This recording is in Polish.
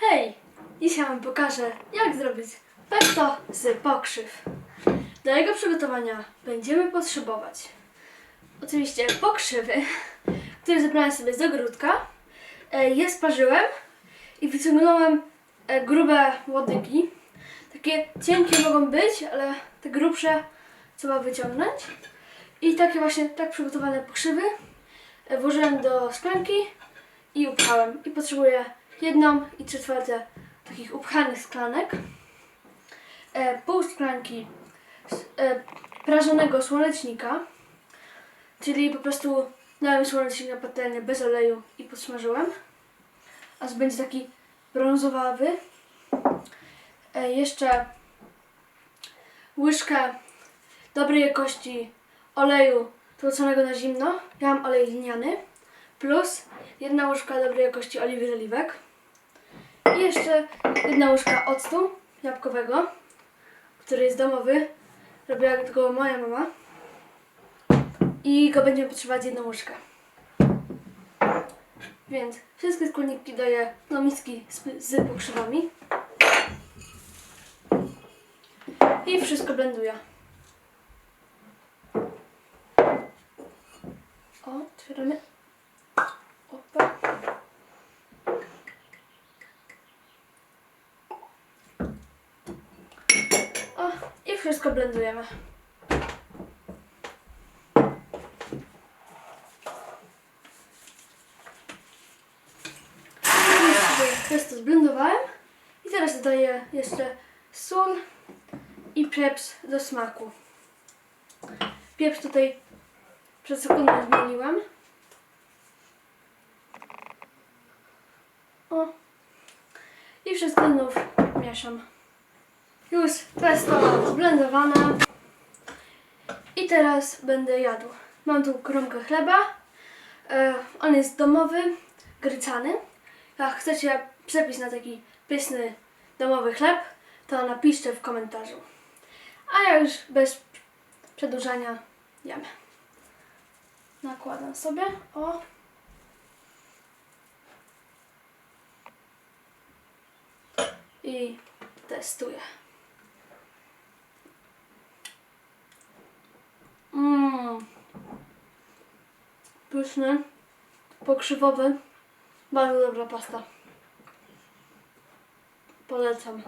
Hej! Dzisiaj Wam pokażę, jak zrobić pesto z pokrzyw. Do jego przygotowania będziemy potrzebować oczywiście pokrzywy, które zebrałem sobie z ogródka. E, Je sparzyłem i wyciągnąłem e, grube łodygi. Takie cienkie mogą być, ale te grubsze trzeba wyciągnąć. I takie właśnie tak przygotowane pokrzywy e, włożyłem do szklanki i upchałem. I potrzebuję jedną i trzy czwarte takich upchanych szklanek. E, pół szklanki e, prażonego słonecznika, czyli po prostu dałem słonecznik na patelnię bez oleju i podsmażyłem. Aż będzie taki brązowawy. E, jeszcze łyżkę dobrej jakości oleju tłoconego na zimno. Ja mam olej liniany. Plus jedna łyżka dobrej jakości oliwy z oliwek. I jeszcze jedna łyżka octu jabłkowego, który jest domowy. Robiła go moja mama. I go będziemy potrzebować jedną łyżkę. Więc wszystkie składniki daję do miski z, z pokrzywami. I wszystko blenduję. O, otwieramy. Opa. O, i wszystko blendujemy. Testo zblendowałem. I teraz dodaję jeszcze sól i pieprz do smaku. Pieprz tutaj przed sekundą zmieniłam. O. I wszystko znów mieszam. Już testo zblendowane. I teraz będę jadł. Mam tu kromkę chleba. E, on jest domowy, grycany. Jak chcecie przepis na taki pyszny domowy chleb, to napiszcie w komentarzu. A ja już bez przedłużania jem. Nakładam sobie. O. I testuję. Pyszny, pokrzywowy, bardzo dobra pasta. Polecam.